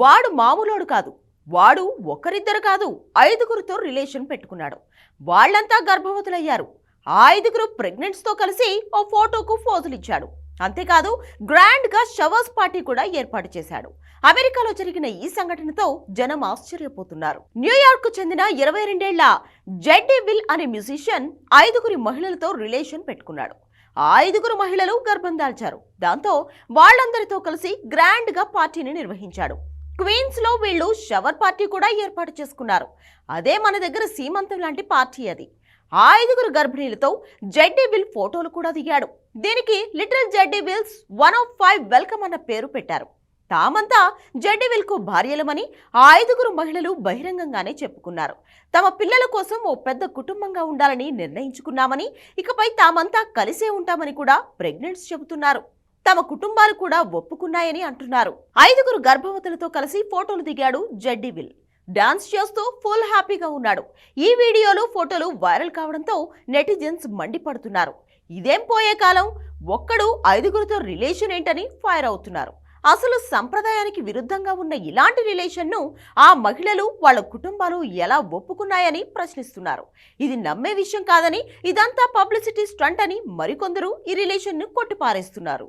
వాడు మామూలోడు కాదు. వాడు ఒకరిద్దరు కాదు ఐదుగురితో రిలేషన్ పెట్టుకున్నాడు. వాళ్ళంతా గర్భవతులయ్యారు. ఆ ఐదుగురు ప్రెగ్నెంట్స్తో కలిసి ఓ ఫోటోకు ఫోజులు ఇచ్చాడు అంతేకాదు గ్రాండ్గా షవర్స్ పార్టీ కూడా ఏర్పాటు చేశాడు. అమెరికాలో జరిగిన ఈ సంఘటనతో జనం ఆశ్చర్యపోతున్నారు. న్యూయార్క్కు చెందిన ఇరవై రెండేళ్ళ జెడ్డీ విల్ అనే మ్యూజిషియన్ ఐదుగురి మహిళలతో రిలేషన్ పెట్టుకున్నాడు. ఐదుగురు మహిళలు గర్భం దాల్చారు. దాంతో వాళ్ళందరితో కలిసి గ్రాండ్గా పార్టీని నిర్వహించాడు. క్వీన్స్లో వీళ్ళు షవర్ పార్టీ కూడా ఏర్పాటు చేసుకున్నారు. అదే మన దగ్గర సీమంతం లాంటి పార్టీ అది. ఆ ఐదుగురు గర్భిణీలతో జెడ్డీ విల్ ఫోటోలు కూడా దిగాడు. దీనికి little Zeddy Will's one of five welcome అన్న పేరు పెట్టారు. తామంతా జెడ్డీ విల్కు భార్యలమని ఆ ఐదుగురు మహిళలు బహిరంగంగానే చెప్పుకున్నారు. తమ పిల్లల కోసం ఓ పెద్ద కుటుంబంగా ఉండాలని నిర్ణయించుకున్నామని ఇకపై తామంతా కలిసే ఉంటామని కూడా ప్రెగ్నెంట్స్ చెబుతున్నారు. తమ కుటుంబాలు కూడా ఒప్పుకున్నాయని అంటున్నారు. ఐదుగురు గర్భవతులతో కలిసి ఫోటోలు దిగాడు జెడ్డీ విల్. డాన్స్ చేస్తూ ఫుల్ హ్యాపీగా ఉన్నాడు. ఈ వీడియోలు ఫోటోలు వైరల్ కావడంతో నెటిజన్స్ మండిపడుతున్నారు. ఇదేం పోయే కాలం? ఒక్కడు ఐదుగురితో రిలేషన్ ఏంటని ఫైర్ అవుతున్నారు. అసలు సంప్రదాయానికి విరుద్ధంగా ఉన్న ఇలాంటి రిలేషన్ను ఆ మహిళలు వాళ్ళ కుటుంబాలు ఎలా ఒప్పుకున్నాయని ప్రశ్నిస్తున్నారు. ఇది నమ్మే విషయం కాదని ఇదంతా పబ్లిసిటీ స్టంట్ అని మరికొందరు ఈ రిలేషన్ను కొట్టిపారేస్తున్నారు.